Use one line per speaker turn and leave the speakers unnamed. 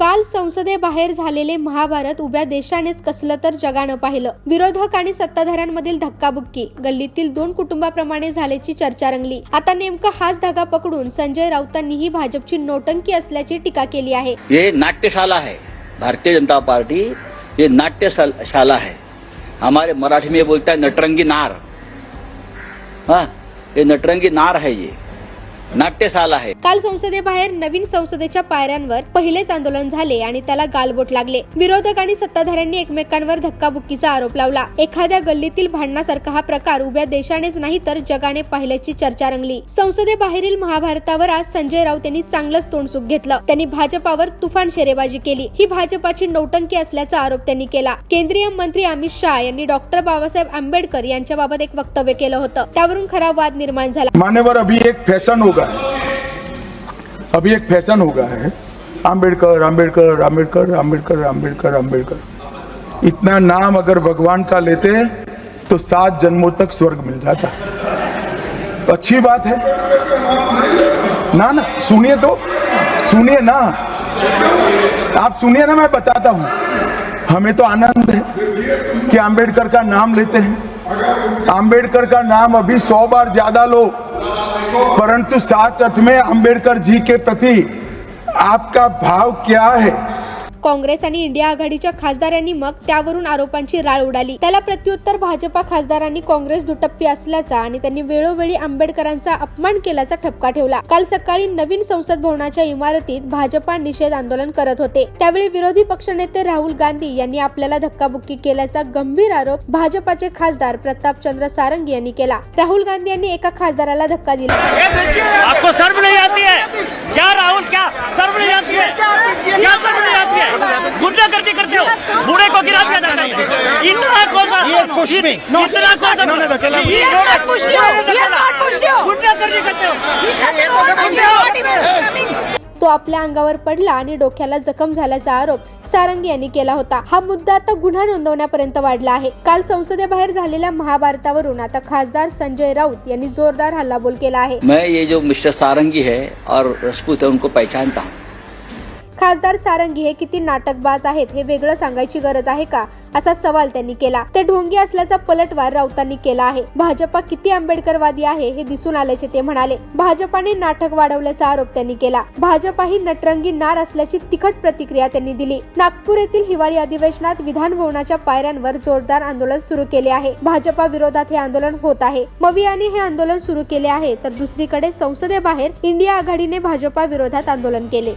काल संसदेबाहेर झालेले महाभारत उभ्या देशानेच कसलं तर जगानं पाहिलं. विरोधक आणि सत्ताधाऱ्यांमधील धक्काबुक्की. गल्लीतील दोन कुटुंबाप्रमाणे झाल्याची चर्चा रंगली. आता नेमका हाच धागा पकडून संजय राऊतांनीही भाजपची नोटंकी असल्याची टीका केली आहे.
हे नाट्यशाला आहे. भारतीय जनता पार्टी हे नाट्यशाला है हमारे मराठी में बोलता है नटरंगी नार. हाँ ये नटरंगी नार है ये. नाट्यशाला है
काल संसदेबाहेर नवीन संसदेच्या पायऱ्यांवर पहिलेच आंदोलन झाले आणि त्याला गालबोट लागले. विरोधक आणि सत्ताधाऱ्यांनी एकमेकांवर धक्काबुक्कीचा आरोप लावला. एखाद्या गल्लीतील भांडणासारखा हा प्रकार उभ्या देशानेच नाही तर जगाने पाहिल्याची चर्चा रंगली. संसदेबाहेरील महाभारतावर आज संजय राऊत यांनी चांगलंच तोंडसुख घेतलं. त्यांनी भाजपावर तुफान शेरेबाजी केली. ही भाजपाची नौटंकी असल्याचा आरोप त्यांनी केला. केंद्रीय मंत्री अमित शहा यांनी डॉक्टर बाबासाहेब आंबेडकर यांच्याबाबत एक वक्तव्य केलं होतं. त्यावरून खरा वाद निर्माण झाला.
मान्यवर अभी एक फैशन होगा. है अभी एक फ़ैशन होगा है। आम्बेडकर आम्बेडकर आम्बेडकर आम्बेडकर आम्बेडकर आम्बेडकर इतना नाम अगर भगवान का लेते तो सात जन्मों तक स्वर्ग मिल जाता। अच्छी बात है। ना ना, सुनिए तो। सुनिए ना। आप सुनिए ना, मैं बताता हूँ। हमें तो आनंद है कि आम्बेडकर का नाम लेते हैं। आम्बेडकर का नाम अभी सौ बार ज़्यादा लो परंतु साच अर्थ में अंबेडकर जी के प्रति आपका भाव क्या है?
काँग्रेस आणि इंडिया आघाडीच्या खासदारांनी मग त्यावरून आरोपांची राळ उडाली. त्याला प्रत्युत्तर भाजपा खासदारांनी काँग्रेस दुटप्पी असल्याचा आणि त्यांनी वेळोवेळी आंबेडकरांचा अपमान केल्याचा ठपका ठेवला. काल सकाळी नवीन संसद भवनाच्या इमारतीत भाजपा निषेध आंदोलन करत होते. त्यावेळी विरोधी पक्षनेते राहुल गांधी यांनी आपल्याला धक्काबुक्की केल्याचा गंभीर आरोप भाजपाचे खासदार प्रतापचंद्र सारंगी यांनी केला. राहुल गांधी यांनी एका खासदाराला धक्का दिला.
आपको सर्व नहीं आती है? क्या राहुल क्या? सर्व नहीं आती है? क्या शर्म आती है गुंडागर्दी करते हो. बूढ़े को गिरा दिया जाता है. इतना कौन सा इतना कौन सा करते हो.
even coming.
तो आपल्या अंगावर पडला आणि डोक्याला जखम झाल्याचा आरोप सारंगी यांनी केला होता. हा मुद्दा आता गुन्हा नोंदवण्यापर्यंत वाढला आहे. काल संसदेबाहेर झालेल्या महाभारतावरून आता खासदार संजय राऊत यांनी जोरदार हल्लाबोल केला आहे.
मैं ये जो मिस्टर सारंगी है और रजपूत है उनको पहचानता हूँ।
खासदार सारंगी हे किती नाटकबाज आहेत हे वेगळं सांगायची गरज आहे का? असा सवाल त्यांनी केला. ते ढोंगी असल्याचा पलटवार राऊतांनी केला आहे. भाजपा किती आंबेडकरवादी आहे हे दिसून आल्याचे ते म्हणाले. भाजपाने नाटक वाढवल्याचा आरोप त्यांनी केला. भाजपा ही नटरंगी नार असल्याची तिखट प्रतिक्रिया त्यांनी दिली. नागपूर येथील हिवाळी अधिवेशनात विधान भवनाच्या पायऱ्यांवर जोरदार आंदोलन सुरू केले आहे. भाजपा विरोधात हे आंदोलन होत आहे. मवियाने हे आंदोलन सुरू केले आहे तर दुसरीकडे संसदेबाहेर इंडिया आघाडीने भाजपा विरोधात आंदोलन केले.